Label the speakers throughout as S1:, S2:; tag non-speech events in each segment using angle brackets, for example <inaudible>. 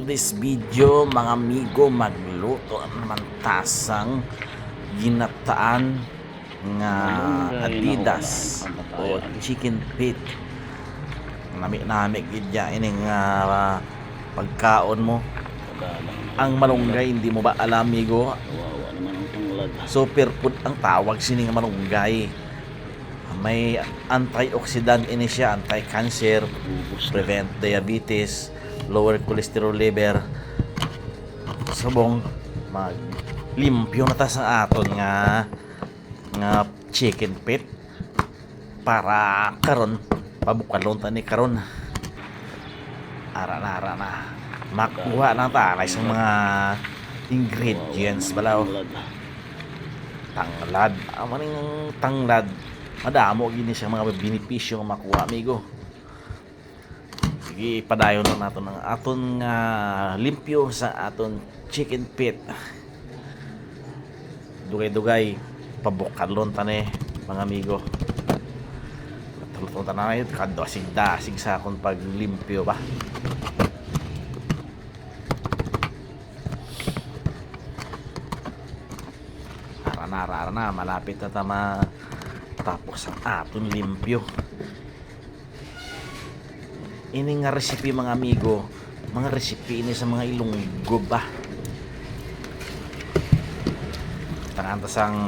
S1: today's video mga amigo magluto naman tasang ginataan nga adidas o chicken feet. Nami nami gidya ini nga ah, pagkaon mo. Ang malunggay hindi mo ba alam amigo? Super food ang tawag sini nga malunggay. May antioxidant ini siya anti-cancer prevent diabetes, lower cholesterol level, subong mag limpyo na ta sa aton nga nga chicken feet para karon pabukalon ta ni karon. Ara na ara na. Makuha na ta sa mga ingredients balaw.
S2: Tanglad.
S1: tanglad ang maning tanglad. Madamo gini siya mga benepisyo makuha amigo sige padayon na nato ng aton nga limpyo sa aton chicken feet dugay-dugay pabukalon ta ni mga amigo. Tulutong ta na kadto asig dasig sa akong paglimpyo ba? Ara na, ara na, malapit na tama tapos ang aton limpyo. Ini nga recipe mga amigo, mga recipe ini sa mga ilunggo ba. Tangan sang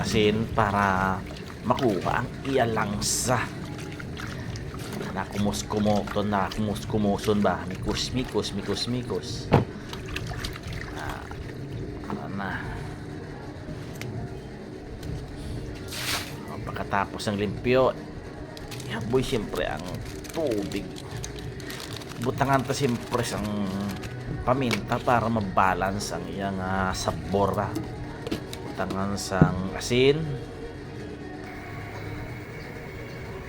S1: asin para makuha ang iyalangsa. Na kumus-kumoton na kumus-kumuson ba? Mikus, mikus, mikus, mikus. Ah, ano na. Pagkatapos ng limpyo, ihaboy siyempre ang tubig. Butangan ta siyempre ang paminta para mabalance ang iyang ah, sabor. ah. Butangan sang asin.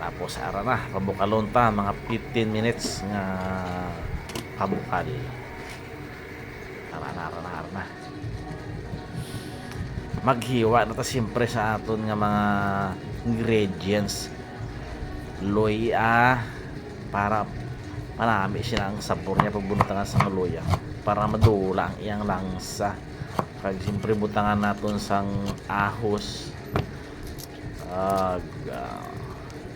S1: Tapos ara na, pabukalon ta mga 15 minutes nga pabukal. Ara na, ara na, ara na maghiwa na ta siyempre sa aton nga mga ingredients loya para marami siya ang sabor niya pag bunutangan sa loya para madula ang iyang langsa. Kag siyempre butangan naton sang ahos ah,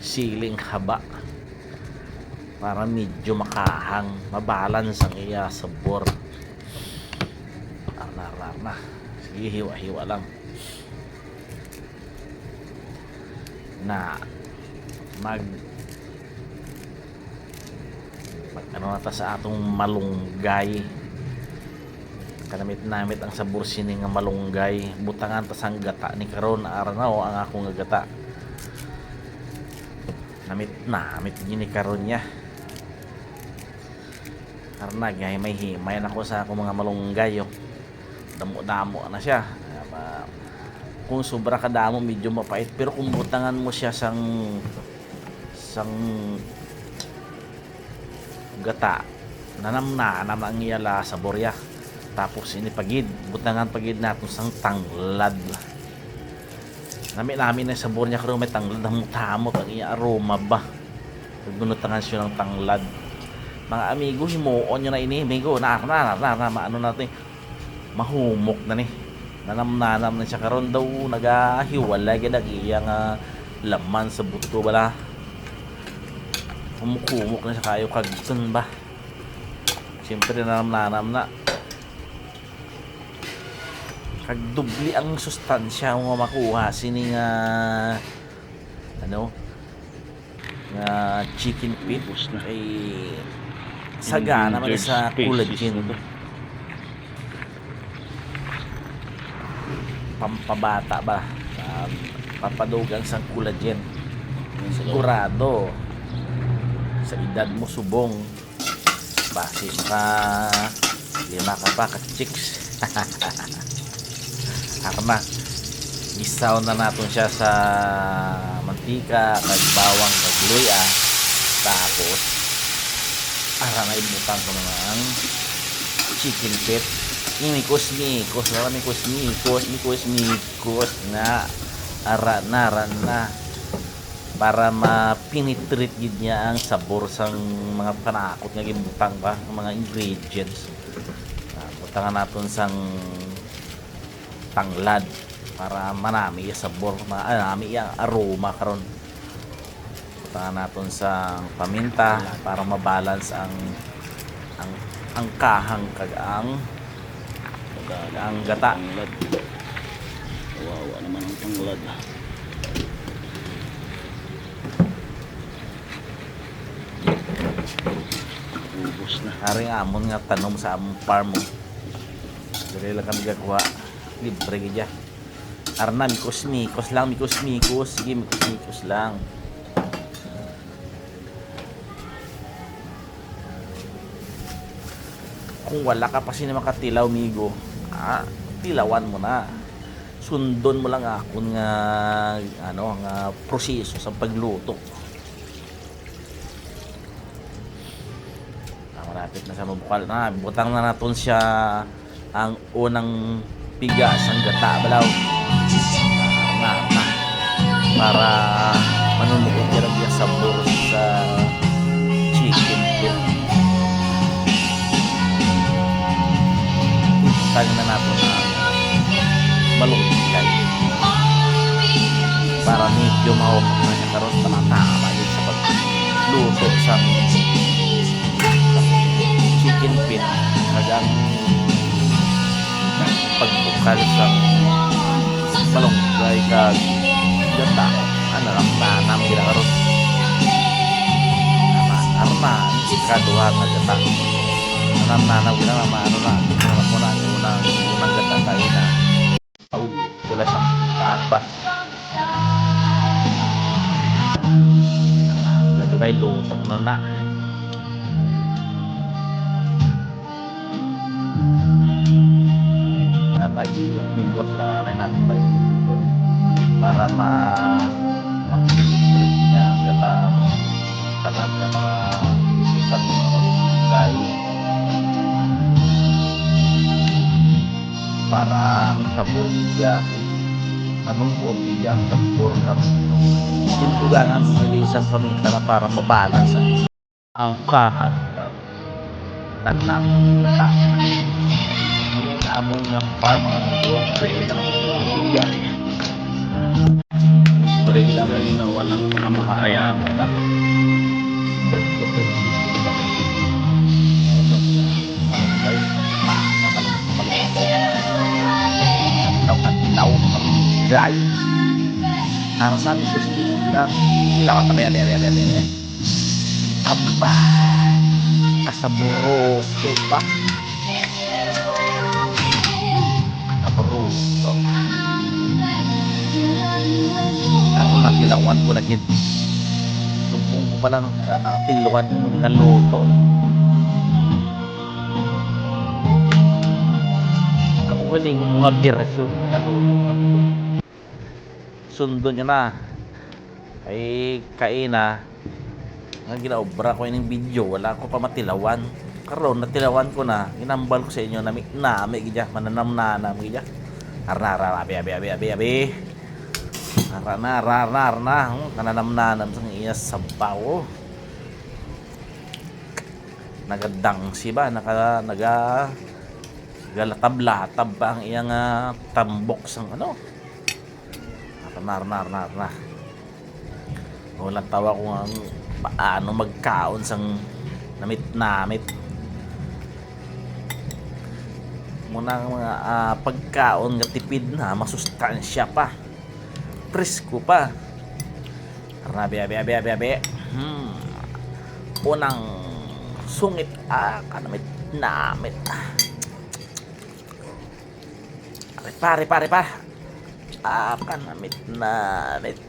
S1: siling haba para medyo makahang mabalance ang iya sabor. Arna arna. Sige hiwa hiwa lang. Na mag ano na ta sa atong malunggay. Kanamit namit ang sabor sini nga malunggay. Butangan ta sang gata ni karon aranaw ang akong nga gata. Namit namit gini karon niya. Karna gay may himay na ko sa akong mga malunggay oh. damo-damo na siya. Kung sobra ka damo medyo mapait. Pero kung butangan mo siya sang sang gata. Na nanam ang iyala sa borya. Tapos ini pagid butangan pagid nato sang tanglad. Nami namin na sabor niya karon may tanglad ang tamot ang iya aroma ba? Pagbunutangan siya ng tanglad. Mga amigo himuon nyo na ini amigo. Na na na na, na maano natin mahumok na ni. Nanam-nanam na siya karon daw nagahiwalay gid ang iyang ah, laman sa buto bala humukumok na siya kayo kagton ba? Siyempre nanam-nanam na. Kag dubli ang sustansya nga makuha. Sini nga ano? Nga chicken feet. Ay saga naman sa collagen pampabata ba? Um, papadugang sa collagen sigurado sa edad mo subong. Base maka lima ka pa ka chicks. <laughs> Arma isaw na natin siya sa mantika kag bawang kag luya. Tapos ara na ibutan ko ang chicken feet. Mikos mikos na mikos mikos mikos mikos na. Ara na ara na para mapinitreat gid niya ang sabor sang mga panakot nga gibutang ba ang mga ingredients uh, butangan naton sang tanglad para manami yung sabor manami yung aroma karon butangan naton sa paminta para mabalance ang ang ang kahang kag ang kag ang gata.
S2: Kawawa naman ang tanglad. Ubus na.
S1: Haring amon nga tanom sa among farm mo. Dili lang kami gagawa. Libre gidya. Arna, mikos mikos lang, mikos mikos. Sige, mikos mikos lang. Kung wala ka pa sino makatilaw, migo, ah, tilawan mo na. Sundon mo lang akon nga ano nga proseso sa pagluto. Ah, malapit na sa mabukal na. Butang na naton siya ang unang pigas ang gata balaw. Ah, na, na. Para manunukot niya lang yung sabor sa chicken. Tagin na natin na malungkay. Para medyo mahumok na niya karoon panatama yun sa pagluto sa chicken pit kagang pagbukal sa malunggay kag gata ano lang tanam gila karon naman arma ikaduha nga gata nanam nanam gila nga maano na ano mo na ang unang unang gata tayo na au sila sa taas pa Ito kay lutong na na. Napag-minggot na rin natin ba yun? Para ma makikipit niya ang gata sarap na mga isang kayo para ang sabor niya anong po niya ang sabor ng yung tugangan mo isang paminta na para mabalance ang kahan tagnang amon nga farm ang pwede lang bigyan pwede lang na walang mga makakayaan Ray. Ang sabi ko sa Lakas kami, ali, ali, ali, ali. Aba. Kasaburo. Pa. Kasaburo. Ako nagilawan ko na gid. Sumpong ko pa lang uh, tiluan ng luto. Ako galing mga biraso. Sundo nyo na. Ay kaina. Nga ginaobra ko yung video. Wala ko pa matilawan. Karon natilawan ko na. Inambal ko sa inyo na na may gidya mananam na na gidya. Arna arna abi abi abi abi abi. Arna arna arna arna. Hmm, Kananam na nam sa iya sabaw. Nagadang si ba naka naga galatab-latab ba ang iyang ah, tambok sang ano nar nar nar nar walang tawa ko ang paano magkaon sang namit namit muna ang mga ah, pagkaon nga tipid na masustansya pa presko pa Rabi, abi, abi, abi, abi. Hmm. Unang sungit ah, kanamit namit. Pare, pare, pare, pa. Ah, kanamit namit.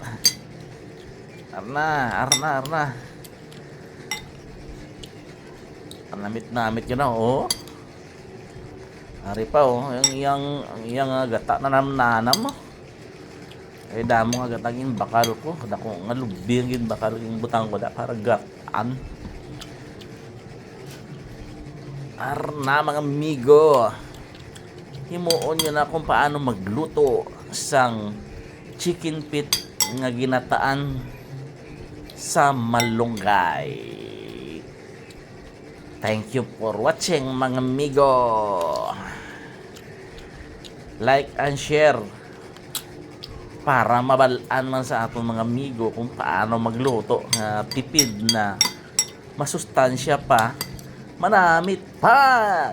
S1: Arna, arna, arna. Kanamit namit yun na, oh. Ari pa, oh. Yung iyang, ang iyang ah, gata na namnanam, oh. Ay damo nga gatagin bakal ko, kada ko nga lubing gin bakal yung butang ko da para gatan. Arna mga amigo. Himuon nyo na kung paano magluto sang chicken pit nga ginataan sa malunggay. Thank you for watching mga amigo. Like and share para mabalaan man sa atong mga amigo kung paano magluto. Nga tipid na masustansya pa. Manamit pa.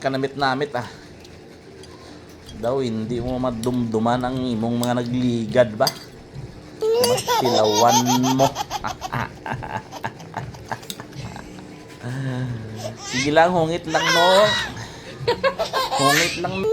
S1: Kanamit-namit ah. Daw hindi mo madumduman ang imong mga nagligad ba mas tilawan mo. Sige lang hungit lang no hungit lang